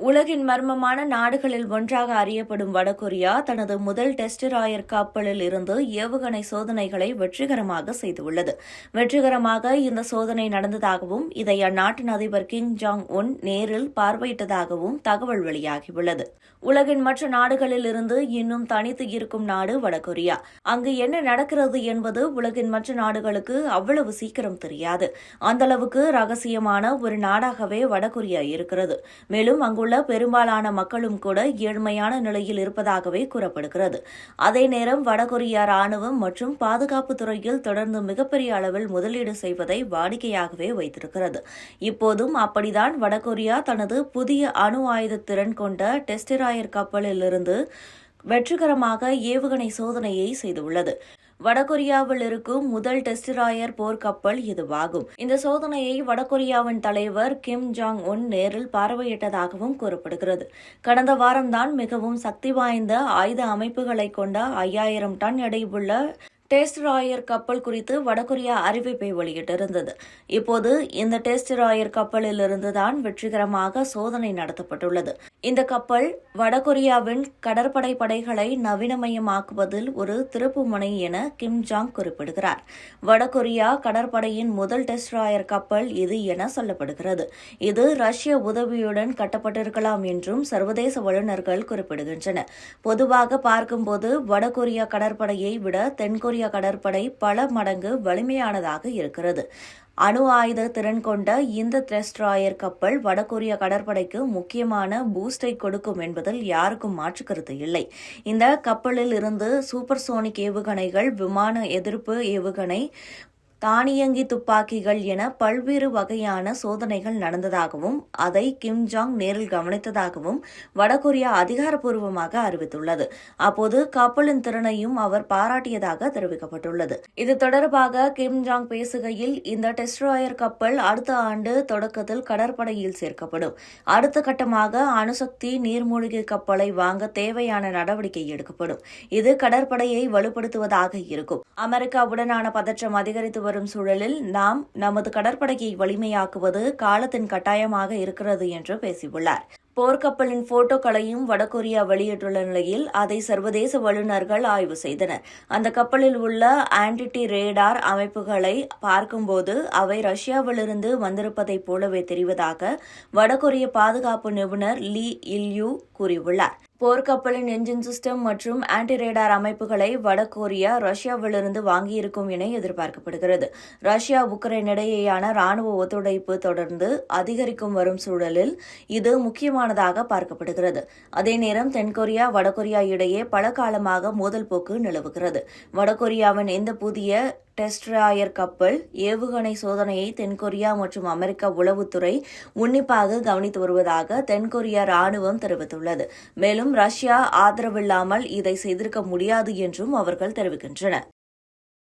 உலகின் மர்மமான நாடுகளில் ஒன்றாக அறியப்படும் வடகொரியா தனது முதல் டெஸ்ட் ராயர் கப்பலில் இருந்து ஏவுகணை சோதனைகளை வெற்றிகரமாக செய்துள்ளது. வெற்றிகரமாக இந்த சோதனை நடந்ததாகவும் இதை அந்நாட்டின் அதிபர் கிங் ஜாங் உன் நேரில் பார்வையிட்டதாகவும் தகவல் வெளியாகியுள்ளது. உலகின் மற்ற நாடுகளில் இருந்து இன்னும் தனித்து இருக்கும் நாடு வடகொரியா. அங்கு என்ன நடக்கிறது என்பது உலகின் மற்ற நாடுகளுக்கு அவ்வளவு சீக்கிரம் தெரியாது. அந்தளவுக்கு ரகசியமான ஒரு நாடாகவே வடகொரியா இருக்கிறது. மேலும் அங்குள்ள பெரும்பாலான மக்களும் கூட ஏழ்மையான நிலையில் இருப்பதாகவே கூறப்படுகிறது. அதே நேரம் வடகொரியா ராணுவம் மற்றும் பாதுகாப்பு துறையில் தொடர்ந்து மிகப்பெரிய அளவில் முதலீடு செய்வதை வாடிக்கையாகவே வைத்திருக்கிறது. இப்போதும் அப்படிதான் வடகொரியா தனது புதிய அணு ஆயுத திறன் கொண்ட டெஸ்டிராயர் கப்பலிலிருந்து வெற்றிகரமாக ஏவுகணை சோதனையை செய்துள்ளது. வடகொரியாவில் இருக்கும் முதல் டெஸ்டிராயர் போர்க்கப்பல் இதுவாகும். இந்த சோதனையை வடகொரியாவின் தலைவர் கிம் ஜாங் உன் நேரில் பார்வையிட்டதாகவும் கூறப்படுகிறது. கடந்த வாரம்தான் மிகவும் சக்தி வாய்ந்த ஆயுத அமைப்புகளை கொண்ட ஐயாயிரம் டன் எடையுள்ள டெஸ்ட் ராயர் கப்பல் குறித்து வடகொரியா அறிவிப்பை வெளியிட்டிருந்தது. இப்போது இந்த டெஸ்ட் ராயர் கப்பலிலிருந்து தான் வெற்றிகரமாக சோதனை நடத்தப்பட்டுள்ளது. இந்த கப்பல் வடகொரியாவின் கடற்படை படைகளை நவீனமயமாக்குவதில் ஒரு திருப்பு முனை என கிம் ஜாங் குறிப்பிடுகிறார். வடகொரியா கடற்படையின் முதல் டெஸ்ட் ராயர் கப்பல் இது என சொல்லப்படுகிறது. இது ரஷ்ய உதவியுடன் கட்டப்பட்டிருக்கலாம் என்றும் சர்வதேச வல்லுநர்கள் குறிப்பிடுகின்றனர். பொதுவாக பார்க்கும்போது வடகொரியா கடற்படையை விட தென்கொரியா கொரிய கடற்படை பல மடங்கு வலிமையானதாக இருக்கிறது. அணு ஆயுத திறன் கொண்ட இந்த த்ரெஸ்ட்ராயர் கப்பல் வடகொரிய கடற்படைக்கு முக்கியமான பூஸ்டை கொடுக்கும் என்பதில் யாருக்கும் மாற்று கருத்து இல்லை. இந்த கப்பலில் இருந்து சூப்பர்சோனிக் ஏவுகணைகள் விமான எதிர்ப்பு ஏவுகணை தானியங்கி துப்பாக்கிகள் என பல்வேறு வகையான சோதனைகள் நடந்ததாகவும் அதை கிம் ஜாங் நேரில் கவனித்ததாகவும் வடகொரியா அதிகாரப்பூர்வமாக அறிவித்துள்ளது. அப்போது கப்பலின் திறனையும் அவர் பாராட்டியதாக தெரிவிக்கப்பட்டுள்ளது. இது தொடர்பாக கிம் ஜாங் பேசுகையில் இந்த டெஸ்ட்ராயர் கப்பல் அடுத்த ஆண்டு தொடக்கத்தில் கடற்படையில் சேர்க்கப்படும். அடுத்த கட்டமாக அணுசக்தி நீர்மூழ்கி கப்பலை வாங்க தேவையான நடவடிக்கை எடுக்கப்படும். இது கடற்படையை வலுப்படுத்துவதாக இருக்கும். அமெரிக்காவுடனான பதற்றம் அதிகரித்து வரும் சூழலில் நாம் நமது கடற்படையை வலிமையாக்குவது காலத்தின் கட்டாயமாக இருக்கிறது என்று பேசியுள்ளார். போர்க்கப்பலின் போட்டோக்களையும் வடகொரியா வெளியிட்டுள்ள நிலையில் அதை சர்வதேச வல்லுநர்கள் ஆய்வு செய்தனர். அந்த கப்பலில் உள்ள ஆன்டிடி ரேடார் அமைப்புகளை பார்க்கும்போது அவை ரஷ்யாவிலிருந்து வந்திருப்பதைப் போலவே தெரிவதாக வடகொரிய பாதுகாப்பு நிபுணர் லீ இல்யூ கூறியுள்ளார். போர்க்கப்பலின் என்ஜின் சிஸ்டம் மற்றும் ஆன்டிரேடார் அமைப்புகளை வடகொரியா ரஷ்யாவிலிருந்து வாங்கியிருக்கும் என எதிர்பார்க்கப்படுகிறது. ரஷ்யா உக்ரைன் இடையேயான ராணுவ ஒத்துழைப்பு தொடர்ந்து அதிகரிக்கும் வரும் சூழலில் இது முக்கியமானதாக பார்க்கப்படுகிறது. அதே நேரம் தென்கொரியா வடகொரியா இடையே பல காலமாக மோதல் போக்கு நிலவுகிறது. வடகொரியாவின் இந்த புதிய டெஸ்ட்ராயர் கப்பல் ஏவுகணை சோதனையை தென்கொரியா மற்றும் அமெரிக்க உளவுத்துறை உன்னிப்பாக கவனித்து வருவதாக தென்கொரியா ராணுவம் தெரிவித்துள்ளது. மேலும் ரஷ்யா ஆதரவில்லாமல் இதை செய்திருக்க முடியாது என்றும் அவர்கள் தெரிவிக்கின்றனர்.